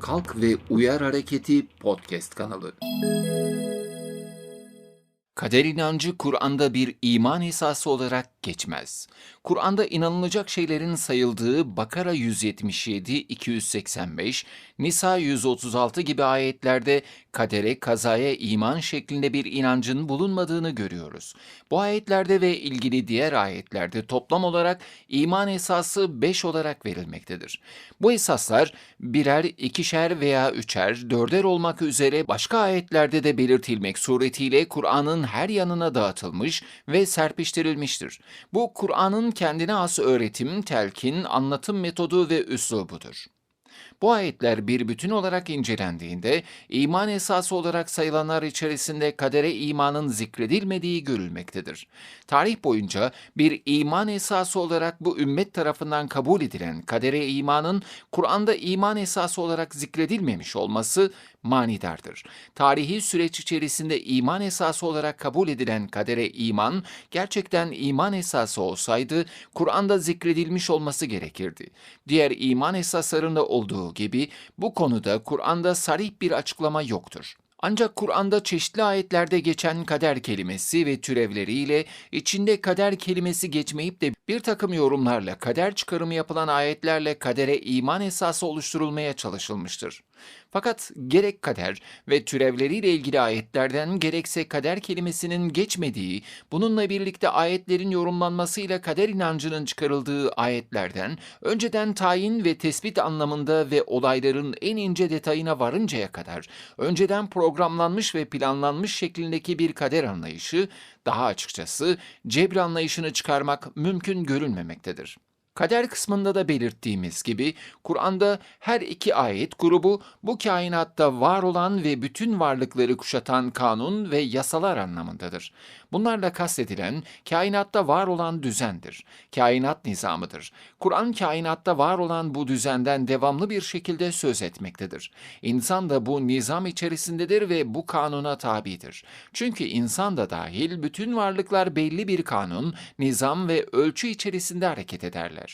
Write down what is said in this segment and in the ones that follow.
Kalk ve Uyar Hareketi podcast kanalı. Kader inancı Kur'an'da bir iman esası olarak geçmez. Kur'an'da inanılacak şeylerin sayıldığı Bakara 177, 285, Nisa 136 gibi ayetlerde kadere, kazaya iman şeklinde bir inancın bulunmadığını görüyoruz. Bu ayetlerde ve ilgili diğer ayetlerde toplam olarak iman esası 5 olarak verilmektedir. Bu esaslar birer, ikişer veya üçer, dörder olmak üzere başka ayetlerde de belirtilmek suretiyle Kur'an'ın her yanına dağıtılmış ve serpiştirilmiştir. Bu Kur'an'ın kendine has öğretim, telkin, anlatım metodu ve üslubudur. Bu ayetler bir bütün olarak incelendiğinde iman esası olarak sayılanlar içerisinde kadere imanın zikredilmediği görülmektedir. Tarih boyunca bir iman esası olarak bu ümmet tarafından kabul edilen kadere imanın Kur'an'da iman esası olarak zikredilmemiş olması manidardır. Tarihi süreç içerisinde iman esası olarak kabul edilen kadere iman gerçekten iman esası olsaydı Kur'an'da zikredilmiş olması gerekirdi. Diğer iman esaslarında olduğu gibi bu konuda Kur'an'da sarih bir açıklama yoktur. Ancak Kur'an'da çeşitli ayetlerde geçen kader kelimesi ve türevleriyle içinde kader kelimesi geçmeyip de bir takım yorumlarla kader çıkarımı yapılan ayetlerle kadere iman esası oluşturulmaya çalışılmıştır. Fakat gerek kader ve türevleriyle ilgili ayetlerden gerekse kader kelimesinin geçmediği, bununla birlikte ayetlerin yorumlanmasıyla kader inancının çıkarıldığı ayetlerden önceden tayin ve tespit anlamında ve olayların en ince detayına varıncaya kadar önceden programlanmış ve planlanmış şeklindeki bir kader anlayışı, daha açıkçası cebr anlayışını çıkarmak mümkün görülmemektedir. Kader kısmında da belirttiğimiz gibi Kur'an'da her iki ayet grubu bu kainatta var olan ve bütün varlıkları kuşatan kanun ve yasalar anlamındadır. Bunlarla kastedilen kainatta var olan düzendir. Kainat nizamıdır. Kur'an kainatta var olan bu düzenden devamlı bir şekilde söz etmektedir. İnsan da bu nizam içerisindedir ve bu kanuna tabidir. Çünkü insan da dahil bütün varlıklar belli bir kanun, nizam ve ölçü içerisinde hareket ederler.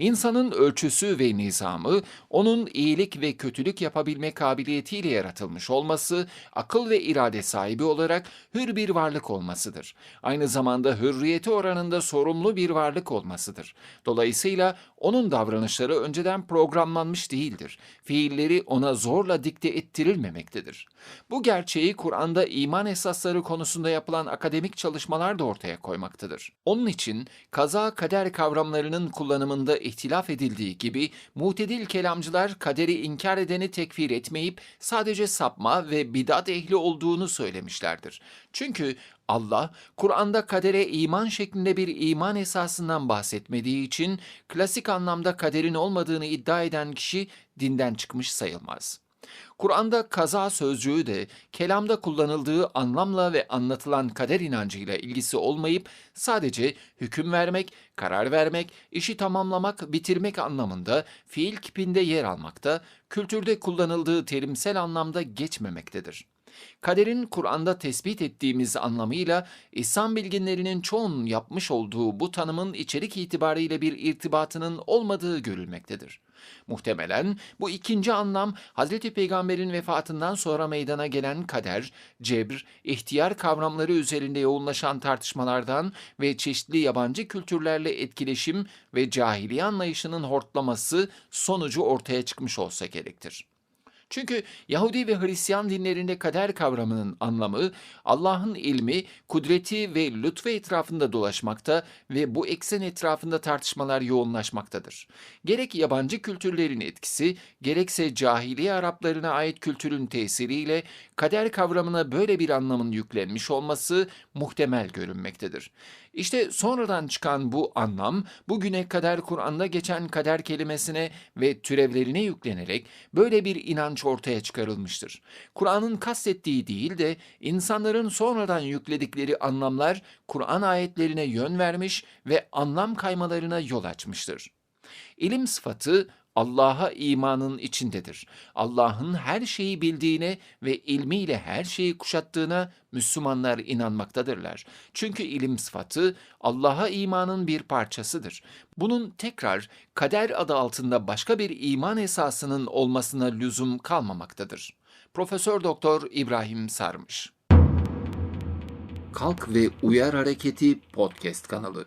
İnsanın ölçüsü ve nizamı, onun iyilik ve kötülük yapabilme kabiliyetiyle yaratılmış olması, akıl ve irade sahibi olarak hür bir varlık olmasıdır. Aynı zamanda hürriyeti oranında sorumlu bir varlık olmasıdır. Dolayısıyla onun davranışları önceden programlanmış değildir. Fiilleri ona zorla dikte ettirilmemektedir. Bu gerçeği Kur'an'da iman esasları konusunda yapılan akademik çalışmalar da ortaya koymaktadır. Onun için kaza kader kavramlarının kullanımında ihtilaf edildiği gibi mutedil kelamcılar kaderi inkar edeni tekfir etmeyip sadece sapma ve bidat ehli olduğunu söylemişlerdir. Çünkü Allah, Kur'an'da kadere iman şeklinde bir iman esasından bahsetmediği için klasik anlamda kaderin olmadığını iddia eden kişi dinden çıkmış sayılmaz. Kur'an'da kaza sözcüğü de kelamda kullanıldığı anlamla ve anlatılan kader inancıyla ilgisi olmayıp sadece hüküm vermek, karar vermek, işi tamamlamak, bitirmek anlamında fiil kipinde yer almakta, kültürde kullanıldığı terimsel anlamda geçmemektedir. Kaderin Kur'an'da tespit ettiğimiz anlamıyla İslam bilginlerinin çoğunun yapmış olduğu bu tanımın içerik itibariyle bir irtibatının olmadığı görülmektedir. Muhtemelen bu ikinci anlam Hazreti Peygamber'in vefatından sonra meydana gelen kader, cebr, ihtiyar kavramları üzerinde yoğunlaşan tartışmalardan ve çeşitli yabancı kültürlerle etkileşim ve cahiliye anlayışının hortlaması sonucu ortaya çıkmış olsa gerektir. Çünkü Yahudi ve Hristiyan dinlerinde kader kavramının anlamı Allah'ın ilmi, kudreti ve lütfu etrafında dolaşmakta ve bu eksen etrafında tartışmalar yoğunlaşmaktadır. Gerek yabancı kültürlerin etkisi, gerekse cahiliye Araplarına ait kültürün tesiriyle kader kavramına böyle bir anlamın yüklenmiş olması muhtemel görünmektedir. İşte sonradan çıkan bu anlam bugüne kadar Kur'an'da geçen kader kelimesine ve türevlerine yüklenerek böyle bir inanç ortaya çıkarılmıştır. Kur'an'ın kastettiği değil de insanların sonradan yükledikleri anlamlar Kur'an ayetlerine yön vermiş ve anlam kaymalarına yol açmıştır. İlim sıfatı Allah'a imanın içindedir. Allah'ın her şeyi bildiğine ve ilmiyle her şeyi kuşattığına Müslümanlar inanmaktadırlar. Çünkü ilim sıfatı Allah'a imanın bir parçasıdır. Bunun tekrar kader adı altında başka bir iman esasının olmasına lüzum kalmamaktadır. Profesör Doktor İbrahim Sarmış Kalk ve Uyar Hareketi podcast kanalı.